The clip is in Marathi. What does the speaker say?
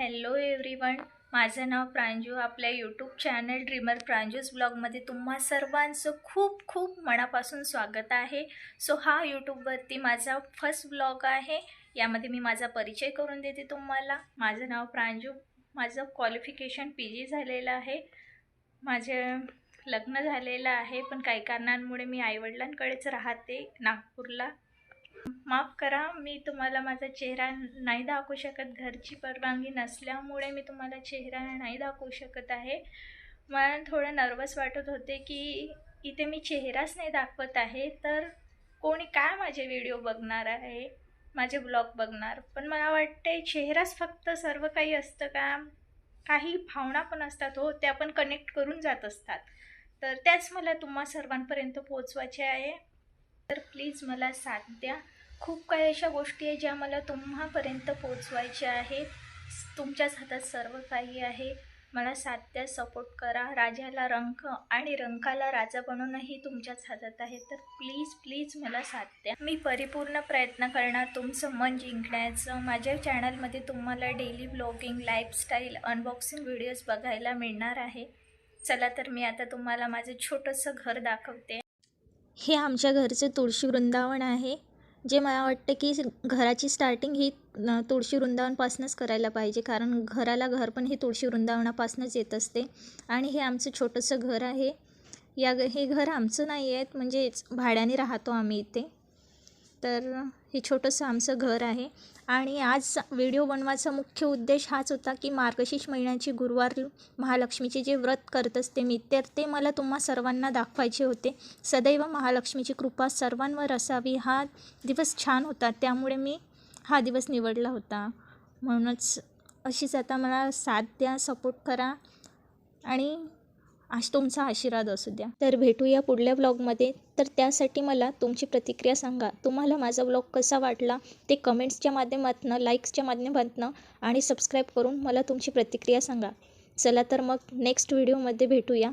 हॅलो एव्हरीवन माझं नाव प्रांजू. आपल्या यूट्यूब चॅनल ड्रीमर प्रांजूस ब्लॉगमध्ये तुम्हा सर्वांचं खूप खूप मनापासून स्वागत आहे. सो हा यूट्यूबवरती माझा फर्स्ट ब्लॉग आहे. यामध्ये मी माझा परिचय करून देते तुम्हाला. माझं नाव प्रांजू. माझं क्वालिफिकेशन पी जी झालेलं आहे. माझे लग्न झालेलं आहे पण काही कारणांमुळे मी आईवडिलांकडेच राहते नागपूरला. माफ करा मी तुम्हाला माझा चेहरा नाही दाखवू शकत घरची परवानगी नसल्यामुळे मी तुम्हाला चेहरा नाही दाखवू शकत आहे. मला थोडं नर्वस वाटत होते की इथे मी चेहराच नाही दाखवत आहे तर कोणी काय माझे व्हिडिओ बघणार आहे? माझे ब्लॉग बघणार? पण मला वाटते चेहराच फक्त सर्व काही असतं का? काही भावना पण असतात हो त्या पण कनेक्ट करून जात असतात. तर त्याच मला तुम्हा सर्वांपर्यंत पोचवायचे आहे. तर प्लीज मला साथ द्या. खूप काही अशा गोष्टी आहे ज्या मला तुम्हापर्यंत पोचवायच्या आहेत. तुमच्याच हातात सर्व काही आहे. मला साथ द्या सपोर्ट करा. राजाला रंक आणि रंकाला राजा बनवणंही तुमच्याच हातात आहे. तर प्लीज प्लीज मला साथ द्या. मी परिपूर्ण प्रयत्न करणार तुमचं मन जिंकण्याचं. माझ्या चॅनलमध्ये तुम्हाला daily blogging lifestyle unboxing videos बघायला मिळणार आहे. चला तर मी आता तुम्हाला माझं छोटंसं घर दाखवते. हे आमच्या घरचं तुळशी वृंदावन आहे. जे मला वाटतं की घराची स्टार्टिंग ही तुळशी वृंदावनपासूनच करायला पाहिजे. कारण घराला घर पण हे तुळशी वृंदावनापासूनच येत असते. आणि हे आमचं छोटंसं घर आहे. या हे घर आमचं नाही आहेत म्हणजेच भाड्याने राहतो आम्ही इथे. तर हे छोटंसं आमचं घर आहे. आणि आज व्हिडिओ बनवायचा मुख्य उद्देश हाच होता की मार्गशीर्ष महिन्याची गुरुवार महालक्ष्मीचे जे व्रत करत असते मी तर ते मला तुम्हा सर्वांना दाखवायचे होते. सदैव महालक्ष्मीची कृपा सर्वांवर असावी. हा दिवस छान होता त्यामुळे मी हा दिवस निवडला होता. म्हणूनच अशीच आता मला साथ द्या सपोर्ट करा. आणि आज तुमचा आशीर्वाद असू द्या. तर भेटूया पुढल्या ब्लॉगमध्ये. तर त्यासाठी मला तुमची प्रतिक्रिया सांगा. तुम्हाला माझा ब्लॉग कसा वाटला? ते कमेंट्सच्या माध्यमातून लाईक्सच्या माध्यमातून आणि सबस्क्राईब करून मला तुमची प्रतिक्रिया सांगा. चला तर मग नेक्स्ट व्हिडिओमध्ये भेटूया.